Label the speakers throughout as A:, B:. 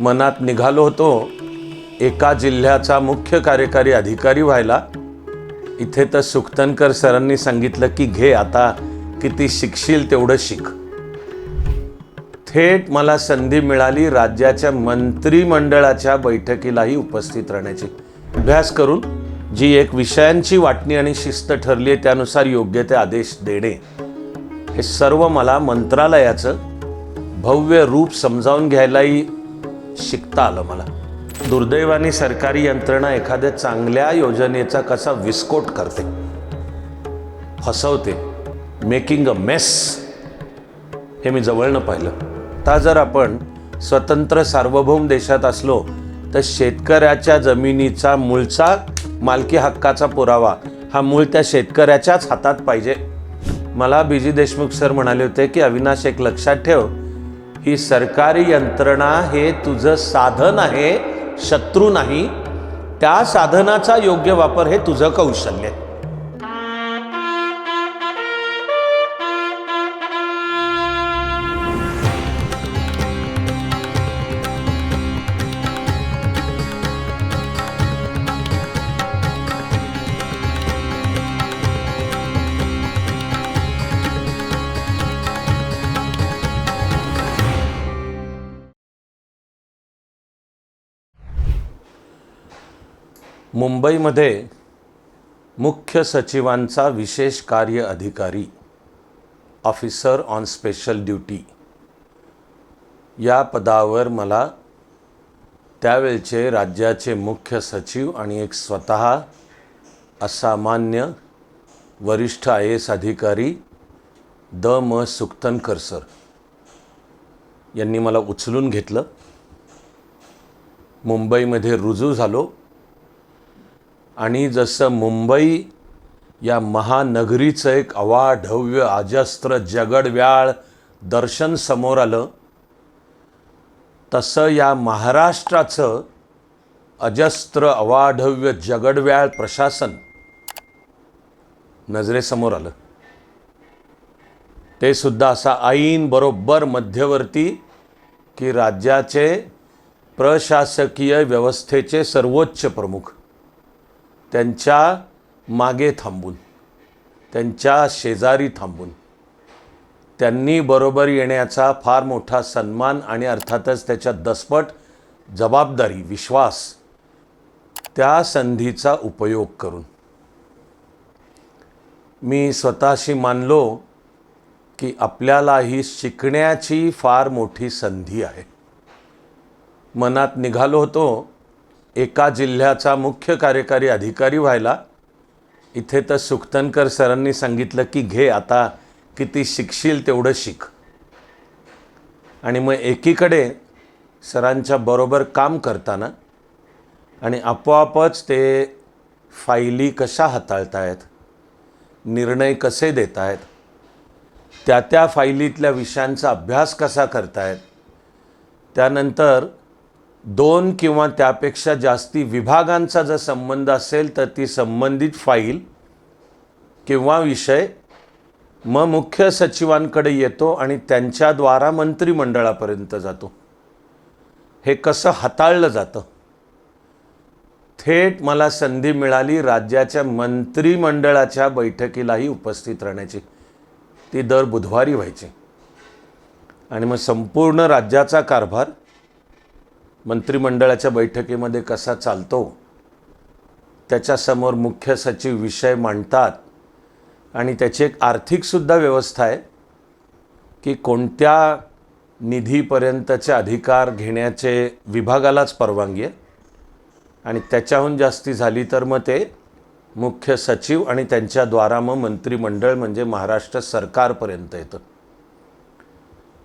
A: मनात निघालो होतो. एका जिल्ह्याचा मुख्य कार्यकारी अधिकारी व्हायला. इथे तर सुखतनकर सरांनी सांगितलं की घे आता किती शिकशील तेवढं शिक. थेट मला संधी मिळाली राज्याच्या मंत्रिमंडळाच्या बैठकीलाही उपस्थित राहण्याची. अभ्यास करून जी एक विषयांची वाटणी आणि शिस्त ठरली आहे त्यानुसार योग्य ते आदेश देणे. हे सर्व मला मंत्रालयाचं भव्य रूप समजावून घ्यायलाही शिकता आलं मला. दुर्दैवाने सरकारी यंत्रणा एखाद्या चांगल्या योजनेचा कसा विस्फोट करते. फसवते मेकिंग अ मेस. हे मी जवळनं पाहिलं. आता जर आपण स्वतंत्र सार्वभौम देशात असलो तर शेतकऱ्याच्या जमिनीचा मूळचा मालकी हक्काचा पुरावा हा मूळ त्या शेतकऱ्याच्याच हातात पाहिजे. मला बी. जी. देशमुख सर म्हणाले होते की अविनाश एक लक्षात ठेव ही सरकारी यंत्रणा हे तुझं साधन आहे शत्रू नाही. त्या साधनाचा योग्य वापर हे तुझं कौशल्य आहे. मुंबईमध्ये मुख्य सचिवांचा विशेष कार्य अधिकारी ऑफिसर ऑन स्पेशल ड्युटी या पदावर मला त्यावेळचे राज्याचे मुख्य सचिव आणि एक स्वतः असामान्य वरिष्ठ आय एस अधिकारी द. म. सुक्तनकर सर यांनी मला उचलून घेतलं. मुंबईमध्ये रुजू झालो. आणि जसं मुंबई या महानगरीचं एक अवाढव्य अजस्त्र जगडव्याळ दर्शन समोर आलं तसं या महाराष्ट्राचं अजस्त्र अवाढव्य जगडव्याळ प्रशासन नजरेसमोर आलं. ते सुद्धा असा ऐन बरोबर मध्यवर्ती की राज्याचे प्रशासकीय व्यवस्थेचे सर्वोच्च प्रमुख. त्यांच्या मागे थांबून त्यांच्या शेजारी थांबून त्यांनी बरोबर येण्याचा फार मोठा सन्मान आणि अर्थातच त्याच्या दसपट जबाबदारी विश्वास त्या संधीचा उपयोग करून. मी स्वतःशी मानलो की आपल्याला ही शिकण्याची फार मोठी संधी आहे. मनात निघालो होतो एका जिल्ह्याचा मुख्य कार्यकारी अधिकारी व्हायला इथे तर सुक्तनकर सरांनी सांगितलं की घे आता किती शिकशील तेवढं शिक. आणि मग एकीकडे सरांच्या बरोबर काम करताना आणि आपोआपच ते फायली कशा हाताळतायत निर्णय कसे देत आहेत त्या त्या फायलीतल्या विषयांचा अभ्यास कसा करतायत त्यानंतर दोन किंवा त्यापेक्षा जास्ती विभागांचा जर संबंध असेल तर ती संबंधित फाईल किंवा विषय मग मुख्य सचिवांकडे येतो आणि त्यांच्याद्वारा मंत्रिमंडळापर्यंत जातो. हे कसं हाताळलं जातं? थेट मला संधी मिळाली राज्याच्या मंत्रिमंडळाच्या बैठकीलाही उपस्थित राहण्याची. ती दर बुधवारी व्हायची. आणि मग संपूर्ण राज्याचा कारभार मंत्रिमंडळाच्या बैठकीमध्ये कसा चालतो त्याच्यासमोर मुख्य सचिव विषय मांडतात. आणि त्याची एक आर्थिकसुद्धा व्यवस्था आहे की कोणत्या निधीपर्यंतचे अधिकार घेण्याचे विभागालाच परवानगी आहे. आणि त्याच्याहून जास्ती झाली तर मग ते मुख्य सचिव आणि त्यांच्याद्वारा मग मंत्रिमंडळ म्हणजे महाराष्ट्र सरकारपर्यंत येतं.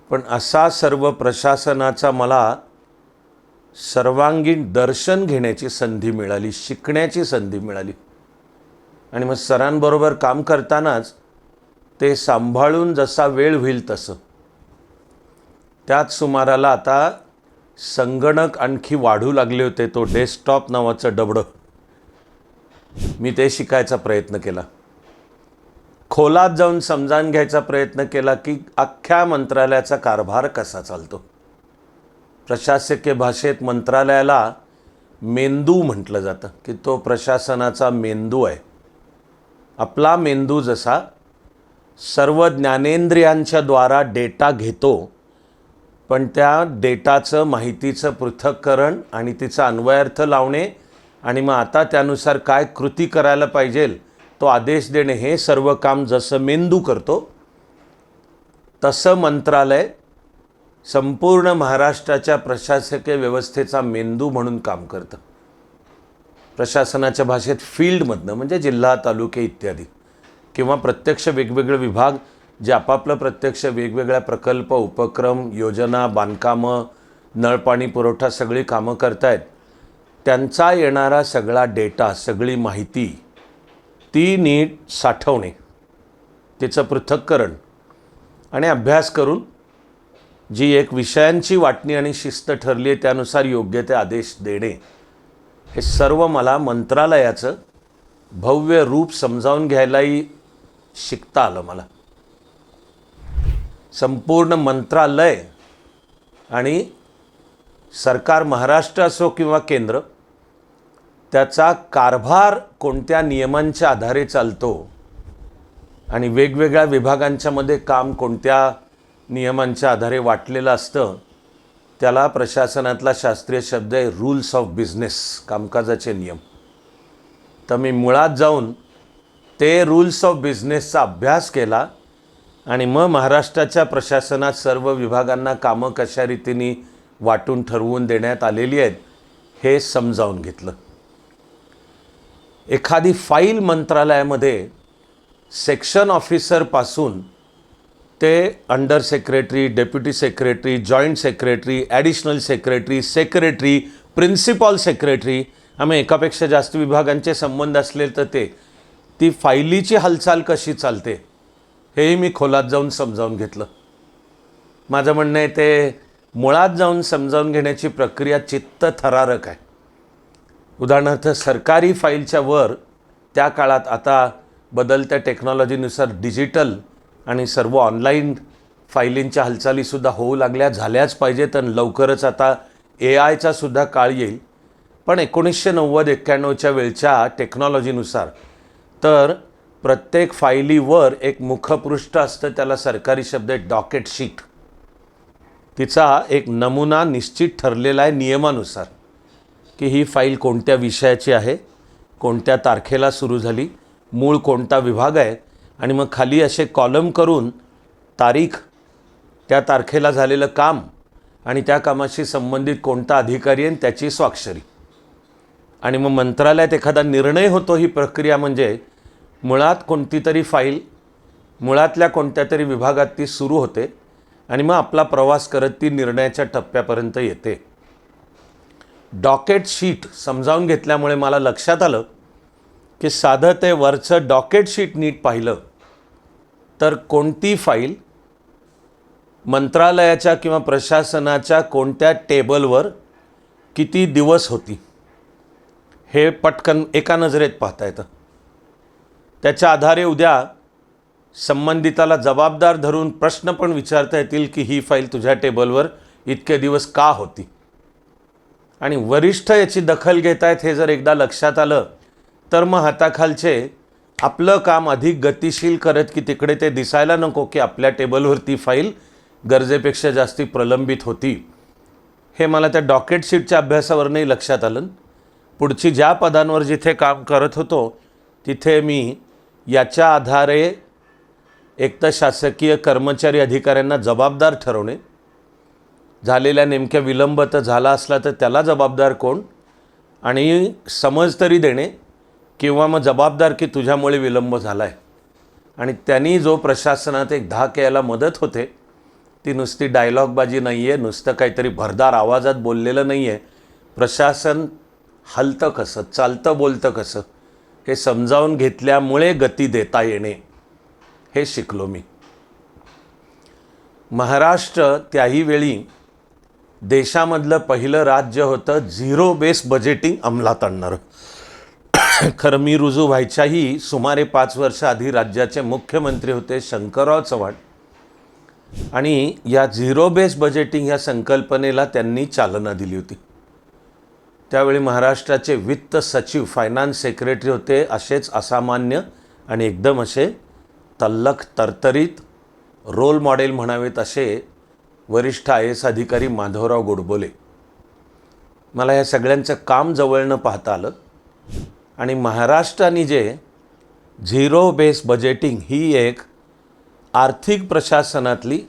A: पण असा सर्व प्रशासनाचा मला सर्वांगीण दर्शन घेण्याची संधी मिळाली शिकण्याची संधी मिळाली. आणि मग सरांबरोबर काम करतानाच ते सांभाळून जसा वेळ होईल तसं. त्याच सुमाराला आता संगणक आणखी वाढू लागले होते तो डेस्कटॉप नावाचं डबडं. मी ते शिकायचा प्रयत्न केला. खोलात जाऊन समजावून घ्यायचा प्रयत्न केला की अख्ख्या मंत्रालयाचा कारभार कसा चालतो? प्रशासकीय भाषेत मंत्रालयाला मेंदू म्हटलं जातं की तो प्रशासनाचा मेंदू आहे. आपला मेंदू जसा सर्व ज्ञानेंद्रियांच्या द्वारा डेटा घेतो पण त्या डेटाचं माहितीचं पृथक्करण आणि तिचा अन्वयार्थ लावणे आणि मग आता त्यानुसार काय कृती करायला पाहिजे तो आदेश देणे हे सर्व काम जसं मेंदू करतो तसं मंत्रालय संपूर्ण महाराष्ट्राच्या प्रशासकीय व्यवस्थेचा मेंदू म्हणून काम करतं. प्रशासनाच्या भाषेत फील्डमधनं म्हणजे जिल्हा तालुके इत्यादी किंवा प्रत्यक्ष वेगवेगळे विभाग जे आपापलं प्रत्यक्ष वेगवेगळ्या प्रकल्प उपक्रम योजना बांधकामं नळपाणी पुरवठा सगळी कामं करतायत. त्यांचा येणारा सगळा डेटा सगळी माहिती ती नीट साठवणे तिचं पृथक्करण आणि अभ्यास करून जी एक विषयांची वाटणी आणि शिस्त ठरली आहे त्यानुसार योग्य ते आदेश देणे. हे सर्व मला मंत्रालयाचं भव्य रूप समजावून घ्यायलाही शिकता आलं मला. संपूर्ण मंत्रालय आणि सरकार महाराष्ट्र असो किंवा केंद्र त्याचा कारभार कोणत्या नियमांच्या आधारे चालतो आणि वेगवेगळ्या विभागांच्यामध्ये काम कोणत्या नियमांच्या आधारे वाटलेलं असतं त्याला प्रशासनातला शास्त्रीय शब्द आहे रूल्स ऑफ बिझनेस कामकाजाचे नियम. तर मी मुळात जाऊन ते रूल्स ऑफ बिझनेसचा अभ्यास केला आणि मग महाराष्ट्राच्या प्रशासनात सर्व विभागांना कामं कशा रीतीने वाटून ठरवून देण्यात आलेली आहेत हे समजावून घेतलं. एखादी फाईल मंत्रालयामध्ये सेक्शन ऑफिसरपासून ते under secretary deputy secretary joint secretary additional secretary secretary principal secretary आम्ही एकापेक्षा जास्त विभागांचे संबंध असले तर ते. ती फायलीची हालचाल कशी चालते हेही मी खोलात जाऊन समजावून घेतलं. माझं म्हणणं आहे ते मुळात जाऊन समजावून घेण्याची प्रक्रिया चित्त थरारक आहे. उदाहरणार्थ सरकारी फाईलच्या वर त्या काळात आता बदलत्या टेक्नॉलॉजीनुसार डिजिटल आणि सर्व ऑनलाईन फायलींच्या हालचालीसुद्धा होऊ लागल्या झाल्याच पाहिजेत आणि लवकरच आता ए आयचासुद्धा काळ येईल. पण एकोणीसशे नव्वद एक्क्याण्णवच्या वेळच्या टेक्नॉलॉजीनुसार तर प्रत्येक फायलीवर एक मुखपृष्ठ असतं त्याला सरकारी शब्द आहे डॉकेट शीट तिचा एक नमुना निश्चित ठरलेला आहे नियमानुसार की ही फाईल कोणत्या विषयाची आहे कोणत्या तारखेला सुरू झाली मूळ कोणता विभाग आहे आणि मग खाली असे कॉलम करून तारीख त्या तारखेला झालेलं काम आणि त्या कामाशी संबंधित कोणता अधिकारी आहे आणि त्याची स्वाक्षरी. आणि मग मंत्रालयात एखादा निर्णय होतो ही प्रक्रिया म्हणजे मुळात कोणती तरी फाईल मुळातल्या कोणत्या तरी विभागात ती सुरू होते आणि मग आपला प्रवास करत ती निर्णयाच्या टप्प्यापर्यंत येते. डॉकेट शीट समजावून घेतल्यामुळे मला लक्षात आलं की साधं ते वरचं डॉकेट शीट नीट पाहिलं. तर कोणती फाईल मंत्रालयाच्या किंवा प्रशासनाच्या कोणत्या टेबलवर किती दिवस होती? हे पटकन एका नजरेत पाहता येतं. त्याच्या आधारे उद्या संबंधिताला जबाबदार धरून प्रश्न पण विचारता येतील की ही फाईल तुझ्या टेबलवर इतके दिवस का होती? आणि वरिष्ठ याची दखल घेत आहेत हे जर एकदा लक्षात आलं तर मग हाताखालचे आपलं काम अधिक गतिशील करत की तिकडे ते दिसायला नको की आपल्या टेबलवर ती फाईल गरजेपेक्षा जास्ती प्रलंबित होती. हे मला त्या डॉकेट शीटच्या अभ्यासावरनंही लक्षात आलं. पुढची ज्या पदांवर जिथे काम करत होतो तिथे मी याच्या आधारे एक तर शासकीय कर्मचारी अधिकाऱ्यांना जबाबदार ठरवणे. झालेल्या नेमक्या विलंब तर झाला असला तर त्याला जबाबदार कोण? आणि समज तरी देणे. किंवा मग जबाबदार की तुझ्यामुळे विलंब झाला आहे आणि त्यांनी जो प्रशासनात एक धाक यायला मदत होते ती नुसती डायलॉगबाजी नाही आहे नुसतं काहीतरी भरदार आवाजात बोललेलं नाही आहे प्रशासन हलतं कसं चालतं बोलतं कसं हे समजावून घेतल्यामुळे गती देता येणे हे शिकलो मी. महाराष्ट्र त्याही वेळी देशामधलं पहिलं राज्य होतं झिरो बेस बजेटिंग अंमलात आणणारं. खरं मी रुजू व्हायच्याही सुमारे पाच वर्ष आधी राज्याचे मुख्यमंत्री होते शंकरराव चव्हाण. आणि या झिरो बेस बजेटिंग या संकल्पनेला त्यांनी चालना दिली होती. त्यावेळी महाराष्ट्राचे वित्त सचिव फायनान्स सेक्रेटरी होते असेच असामान्य आणि एकदम असे तल्लख तरतरीत रोल मॉडेल म्हणावेत असे वरिष्ठ आय एस अधिकारी माधवराव गोडबोले. मला या सगळ्यांचं काम जवळनं पाहता आलं. आणि महाराष्ट्राने जे झिरो बेस बजेटिंग ही एक आर्थिक प्रशासनातली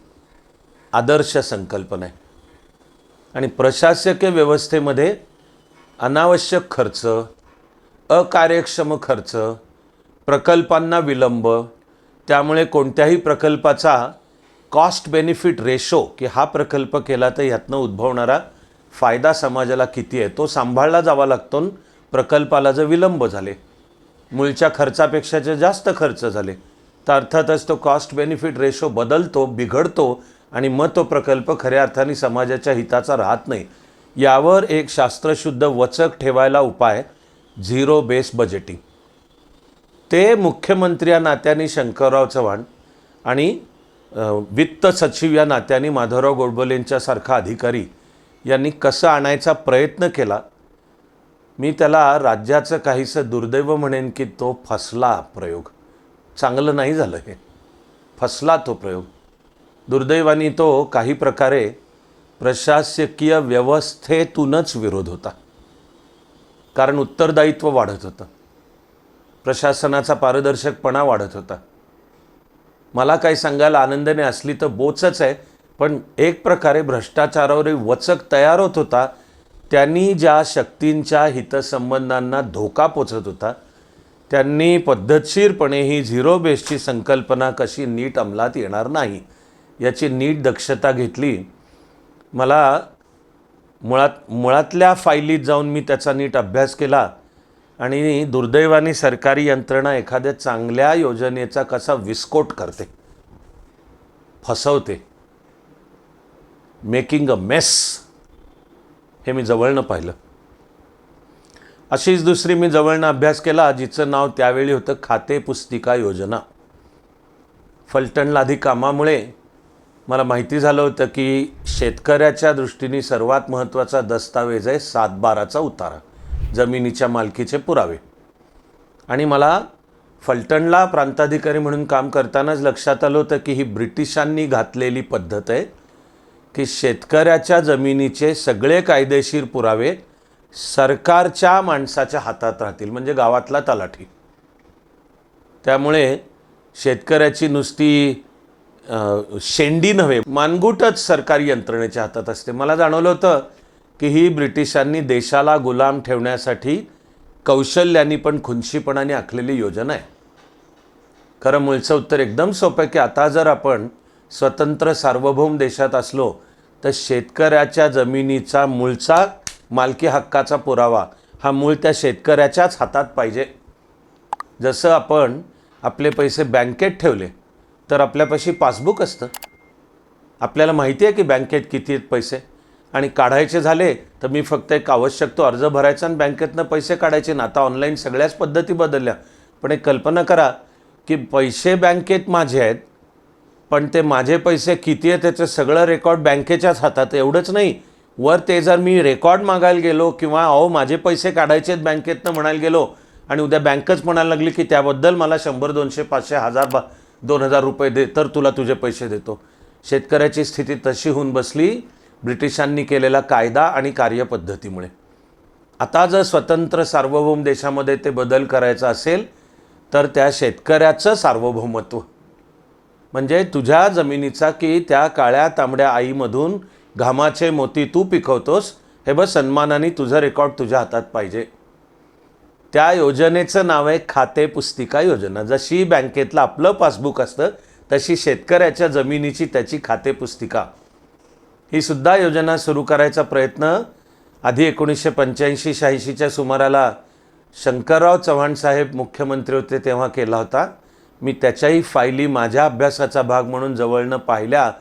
A: आदर्श संकल्पना आहे आणि प्रशासकीय व्यवस्थेमध्ये अनावश्यक खर्च अकार्यक्षम खर्च प्रकल्पांना विलंब त्यामुळे कोणत्याही प्रकल्पाचा कॉस्ट बेनिफिट रेशो की हा प्रकल्प केला तर यातनं उद्भवणारा फायदा समाजाला किती आहे तो सांभाळला जावा लागतो प्रकल्पाला जर विलंब झाले मूळच्या खर्चापेक्षा जे जास्त खर्च झाले तर अर्थातच तो कॉस्ट बेनिफिट रेशो बदलतो बिघडतो आणि मग तो प्रकल्प खऱ्या अर्थाने समाजाच्या हिताचा राहत नाही. यावर एक शास्त्रशुद्ध वचक ठेवायला उपाय झिरो बेस बजेटिंग ते मुख्यमंत्री या नात्याने शंकरराव चव्हाण आणि वित्त सचिव या नात्याने माधवराव गोडबोलेंच्यासारखा अधिकारी यांनी कसं आणायचा प्रयत्न केला मी त्याला राज्याचं काहीसं दुर्दैव म्हणेन की तो फसला प्रयोग. चांगलं नाही झालं हे. फसला तो प्रयोग. दुर्दैवाने तो काही प्रकारे प्रशासकीय व्यवस्थेतूनच विरोध होता. कारण उत्तरदायित्व वाढत होतं. प्रशासनाचा पारदर्शकपणा वाढत होता. मला काही सांगायला आनंदाने असली तर बोचच आहे पण एक प्रकारे भ्रष्टाचारावरही वचक तयार होत होता त्यांनी ज्या शक्तींच्या हितसंबंधांना धोका पोचत होता त्यांनी पद्धतशीरपणे ही झिरो बेसची संकल्पना कशी नीट अंमलात येणार नाही याची नीट दक्षता घेतली. मला मुळात मुळातल्या फायलीत जाऊन मी त्याचा नीट अभ्यास केला आणि दुर्दैवाने सरकारी यंत्रणा एखाद्या चांगल्या योजनेचा कसा विस्फोट करते फसवते. Making a mess. हे मी जवळनं पाहिलं. अशीच दुसरी मी जवळनं अभ्यास केला जिचं नाव त्यावेळी होतं खाते पुस्तिका योजना. फलटणला आधी कामामुळे मला माहिती झालं होतं की शेतकऱ्याच्या दृष्टीने सर्वात महत्त्वाचा दस्तावेज आहे सातबाराचा उतारा जमिनीच्या मालकीचे पुरावे. आणि मला फलटणला प्रांताधिकारी म्हणून काम करतानाच लक्षात आलं होतं की ही ब्रिटिशांनी घातलेली पद्धत आहे. की शेतकऱ्याच्या जमिनीचे सगळे कायदेशीर पुरावे सरकारच्या माणसाच्या हातात राहतील म्हणजे गावातला तलाठी. त्यामुळे शेतकऱ्याची नुसती शेंडी नव्हे मानगुटच सरकारी यंत्रणेच्या हातात असते. मला जाणवलं होतं की ही ब्रिटिशांनी देशाला गुलाम ठेवण्यासाठी कौशल्यानी पण खुनशीपणाने आखलेली योजना आहे. खरं मूळचं उत्तर एकदम सोपं आहे की आता जर आपण स्वतंत्र सार्वभौम देशात असलो तर शेतकऱ्याच्या जमिनीचा मूळचा मालकी हक्काचा पुरावा हा मूळ त्या शेतकऱ्याच्याच हातात पाहिजे. जसं आपण आपले पैसे बँकेत ठेवले तर आपल्यापाशी पासबुक असतं. आपल्याला माहिती आहे की बँकेत किती आहेत पैसे. आणि काढायचे झाले तर मी फक्त एक आवश्यक तो अर्ज भरायचा आणि बँकेतनं पैसे काढायचे. ना आता ऑनलाईन सगळ्याच पद्धती बदलल्या. पण एक कल्पना करा की पैसे बँकेत माझे आहेत पण ते माझे पैसे किती आहे त्याचं सगळं रेकॉर्ड बँकेच्याच हातात. एवढंच नाही वर ते जर मी रेकॉर्ड मागायला गेलो किंवा अहो माझे पैसे काढायचे आहेत बँकेतनं म्हणायला गेलो आणि उद्या बँकच म्हणायला लागली की त्याबद्दल मला शंभर दोनशे पाचशे हजार बा दोन हजार रुपये दे तर तुला तुझे पैसे देतो. शेतकऱ्याची स्थिती तशी होऊन बसली ब्रिटिशांनी केलेला कायदा आणि कार्यपद्धतीमुळे. आता जर स्वतंत्र सार्वभौम देशामध्ये ते बदल करायचा असेल तर त्या शेतकऱ्याचं सार्वभौमत्व. म्हणजे तुझ्या जमिनीचा की त्या काळ्या तांबड्या आईमधून घामाचे मोती तू पिकवतोस हे बस सन्मानाने तुझं रेकॉर्ड तुझ्या हातात पाहिजे. त्या योजनेचं नाव आहे खाते पुस्तिका योजना. जशी बँकेतलं आपलं पासबुक असतं तशी शेतकऱ्याच्या जमिनीची त्याची खाते पुस्तिका. ही सुद्धा योजना सुरू करायचा प्रयत्न आधी एकोणीसशे पंच्याऐंशी शहाऐंशीच्या सुमाराला शंकरराव चव्हाण साहेब मुख्यमंत्री होते तेव्हा केला होता. मी त्याच्याही फायली माझ्या अभ्यासाचा भाग म्हणून जवळनं पाहिल्या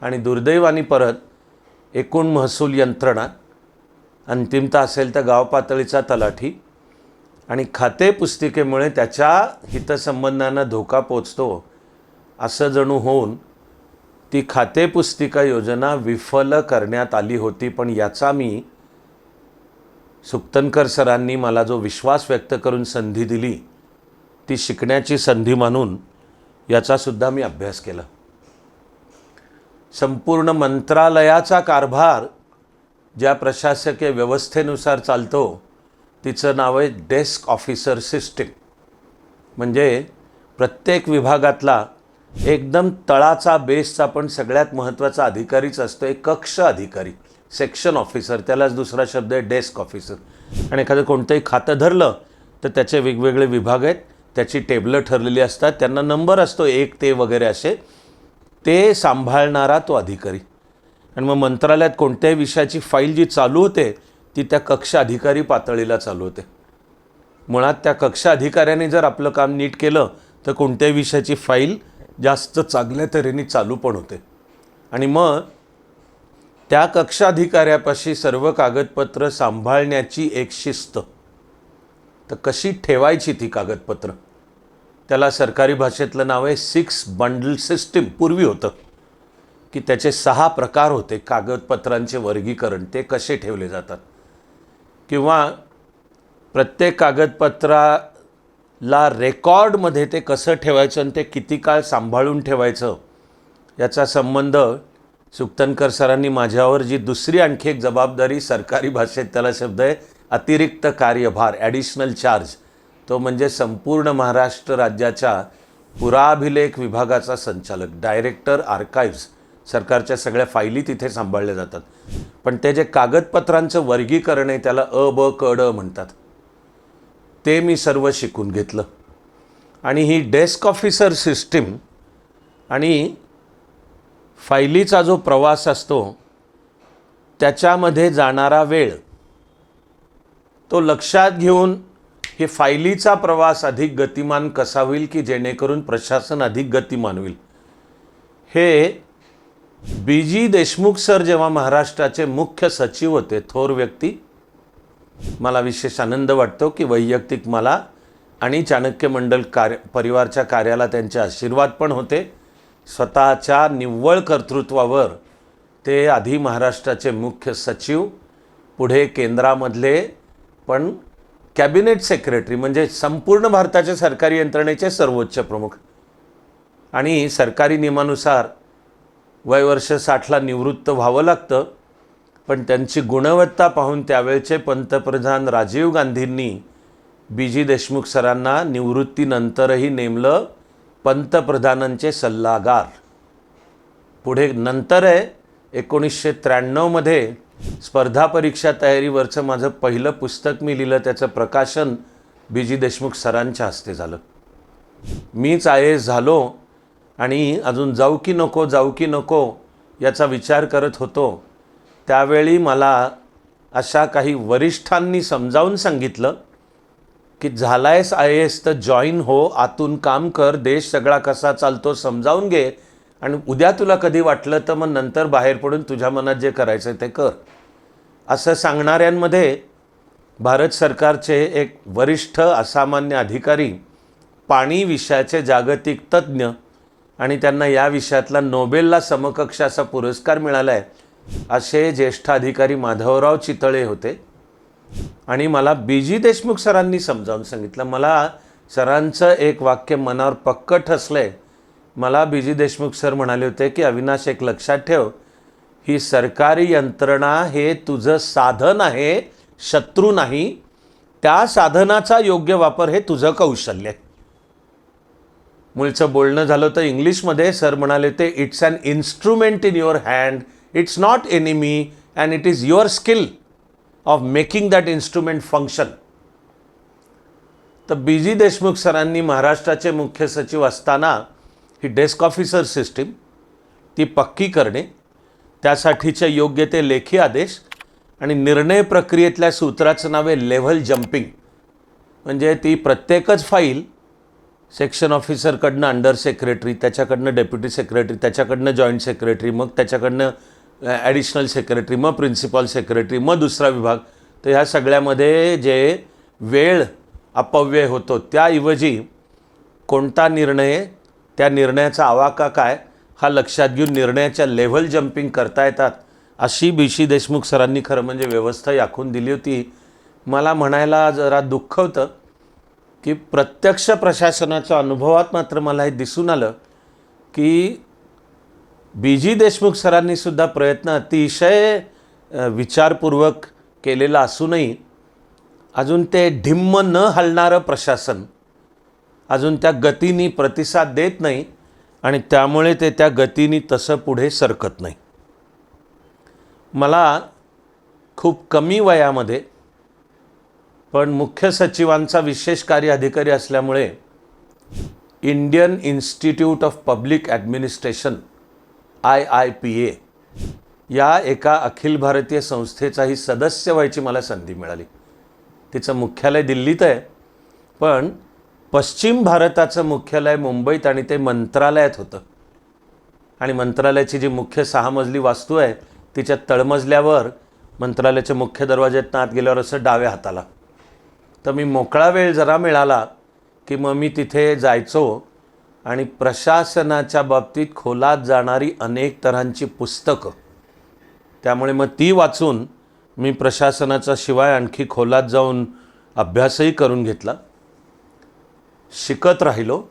A: आणि दुर्दैवाने परत एकूण महसूल यंत्रणा अंतिमता असेल तर गाव पातळीचा तलाठी आणि खाते पुस्तिकेमुळे त्याच्या हितसंबंधांना धोका पोचतो असं जणू होऊन ती खाते पुस्तिका योजना विफल करण्यात आली होती. पण याचा मी सुक्तनकर सरांनी मला जो विश्वास व्यक्त करून संधी दिली ती शिकण्याची संधी मानून याचासुद्धा मी अभ्यास केला. संपूर्ण मंत्रालयाचा कारभार ज्या प्रशासकीय व्यवस्थेनुसार चालतो तिचं नाव आहे डेस्क ऑफिसर सिस्टीम. म्हणजे प्रत्येक विभागातला एकदम तळाचा बेसचा पण सगळ्यात महत्त्वाचा अधिकारीच असतो एक कक्ष अधिकारी सेक्शन ऑफिसर त्यालाच दुसरा शब्द आहे डेस्क ऑफिसर. आणि एखादं कोणतंही खातं धरलं तर त्याचे वेगवेगळे विभाग आहेत. त्याची टेबलं ठरलेली असतात त्यांना नंबर असतो एक ते वगैरे असे ते सांभाळणारा तो अधिकारी. आणि मग मंत्रालयात कोणत्याही विषयाची फाईल जी चालू होते ती त्या कक्ष अधिकारी पातळीला चालू होते. मुळात त्या कक्ष अधिकाऱ्याने जर आपलं काम नीट केलं तर कोणत्याही विषयाची फाईल जास्त चांगल्या तऱ्हेने चालू पण होते. आणि मग त्या कक्ष अधिकाऱ्यापाशी सर्व कागदपत्र सांभाळण्याची एक शिस्त. तर कशी ठेवायची ती कागदपत्र? त्याला सरकारी भाषेतलं नाव आहे सिक्स बंडल सिस्टीम. पूर्वी होतं की त्याचे सहा प्रकार होते कागदपत्रांचे वर्गीकरण ते कसे ठेवले जातात. किंवा प्रत्येक कागदपत्राला रेकॉर्डमध्ये ते कसं ठेवायचं आणि ते किती काळ सांभाळून ठेवायचं याचा संबंध सुक्तनकर सरांनी माझ्यावर जी दुसरी आणखी एक जबाबदारी सरकारी भाषेत त्याला शब्द आहे अतिरिक्त कार्यभार ॲडिशनल चार्ज तो म्हणजे संपूर्ण महाराष्ट्र राज्याच्या पुराभिलेख विभागाचा संचालक डायरेक्टर आर्काईव्ज सरकारच्या सगळ्या फायली तिथे सांभाळल्या जातात. पण ते जे कागदपत्रांचं वर्गीकरण आहे त्याला अ ब क ड म्हणतात. ते मी सर्व शिकून घेतलं. आणि ही डेस्क ऑफिसर सिस्टीम आणि फायलीचा जो प्रवास असतो त्याच्यामध्ये जाणारा वेळ तो लक्षात घेऊन हे फायलीचा प्रवास अधिक गतिमान कसा होईल की जेणेकरून प्रशासन अधिक गतिमान होईल? हे बी. जी. देशमुख सर जेव्हा महाराष्ट्राचे मुख्य सचिव होते थोर व्यक्ती मला विशेष आनंद वाटतो की वैयक्तिक मला आणि चाणक्य मंडल कार्य परिवारच्या कार्याला त्यांचे आशीर्वाद पण होते. स्वतःच्या निव्वळ कर्तृत्वावर ते आधी महाराष्ट्राचे मुख्य सचिव पुढे केंद्रामधले पण कॅबिनेट सेक्रेटरी म्हणजे संपूर्ण भारताच्या सरकारी यंत्रणेचे सर्वोच्च प्रमुख. आणि सरकारी नियमानुसार वयवर्ष साठला निवृत्त व्हावं लागतं पण त्यांची गुणवत्ता पाहून त्यावेळचे पंतप्रधान राजीव गांधींनी बी जी देशमुख सरांना निवृत्तीनंतरही नेमलं पंतप्रधानांचे सल्लागार. पुढे नंतर आहे एकोणीसशे त्र्याण्णवमध्ये स्पर्धा परीक्षा तयारीवरचं माझं पहिलं पुस्तक मी लिहिलं त्याचं प्रकाशन बी जी देशमुख सरांच्या हस्ते झालं. मीच आय एस झालो आणि अजून जाऊ की नको जाऊ की नको याचा विचार करत होतो. त्यावेळी मला अशा काही वरिष्ठांनी समजावून सांगितलं की झालायस आय एस तर जॉईन हो आतून काम कर देश सगळा कसा चालतो समजावून घे आणि उद्या तुला कधी वाटलं तर मग नंतर बाहेर पडून तुझ्या मनात जे करायचं ते कर. असं सांगणाऱ्यांमध्ये भारत सरकारचे एक वरिष्ठ असामान्य अधिकारी पाणी विषयाचे जागतिक तज्ज्ञ आणि त्यांना या विषयातला नोबेलला समकक्ष असा पुरस्कार मिळाला आहे असे ज्येष्ठ अधिकारी माधवराव चितळे होते. आणि मला बी जी देशमुख सरांनी समजावून सांगितलं मला सरांचं एक वाक्य मनावर पक्क ठसलं आहे मला बी जी देशमुख सर म्हणाले होते की अविनाश एक लक्षात ठेव ही सरकारी यंत्रणा हे तुझं साधन आहे शत्रू नाही. त्या साधनाचा योग्य वापर हे तुझं कौशल्य. आहे मुळचं बोलणं झालं तर इंग्लिशमध्ये. सर म्हणाले ते it's an instrument in your hand it's not enemy and it is your skill of making that instrument function तर बी जी देशमुख सरांनी महाराष्ट्राचे मुख्य सचिव असताना ही डेस्क ऑफिसर सिस्टीम ती पक्की करणे त्यासाठीचे योग्य ते लेखी आदेश आणि निर्णय प्रक्रियेतल्या सूत्राचं नाव आहे लेव्हल जम्पिंग म्हणजे ती प्रत्येकच फाईल सेक्शन ऑफिसरकडनं अंडर सेक्रेटरी त्याच्याकडनं डेप्युटी सेक्रेटरी त्याच्याकडनं जॉईंट सेक्रेटरी मग त्याच्याकडनं ॲडिशनल सेक्रेटरी मग प्रिन्सिपल सेक्रेटरी मग दुसरा विभाग. तर ह्या सगळ्यामध्ये जे वेळ अपव्यय होतो त्याऐवजी कोणता निर्णय त्या निर्णयाचा आवाका काय? हा लक्षात घेऊन निर्णयाच्या लेव्हल जम्पिंग करता येतात. अशी बी सी देशमुख सरांनी खरं म्हणजे व्यवस्था आखून दिली होती. मला म्हणायला जरा दुःख होतं की प्रत्यक्ष प्रशासनाच्या अनुभवात मात्र मला हे दिसून आलं की बी जी देशमुख सरांनीसुद्धा प्रयत्न अतिशय विचारपूर्वक केलेला असूनही अजून ते ढिम्म न हलणारं प्रशासन अजून त्या गतीने प्रतिसाद देत नाही आणि त्यामुळे ते त्या गतीने तसं पुढे सरकत नाही. मला खूप कमी वयामध्ये पण मुख्य सचिवांचा विशेष कार्य अधिकारी असल्यामुळे Indian Institute of Public Administration I I P A या एका अखिल भारतीय संस्थेचाही सदस्य व्हायची मला संधी मिळाली. तिचं मुख्यालय दिल्लीत आहे पण पश्चिम भारताचं मुख्यालय मुंबईत आणि ते मंत्रालयात होतं. आणि मंत्रालयाची जी मुख्य सहा मजली वास्तू आहे तिच्या तळमजल्यावर मंत्रालयाच्या मुख्य दरवाज्यात आत गेल्यावर असं डाव्या हाताला. तर मी मोकळा वेळ जरा मिळाला की मग मी तिथे जायचो आणि प्रशासनाच्या बाबतीत खोलात जाणारी अनेक तऱ्हांची पुस्तकं. त्यामुळे मग ती वाचून मी प्रशासनाचा शिवाय आणखी खोलात जाऊन अभ्यासही करून घेतला. शिकत राहिलो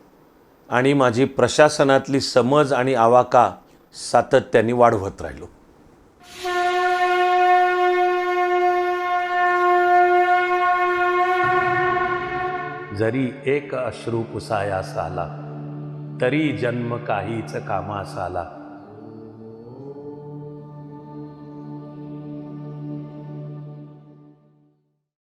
A: आणि माझी प्रशासनातली समज आणि आवाका सातत्याने वाढवत राहिलो. जरी एक अश्रू पुसायास आला तरी जन्म काहीच कामास आला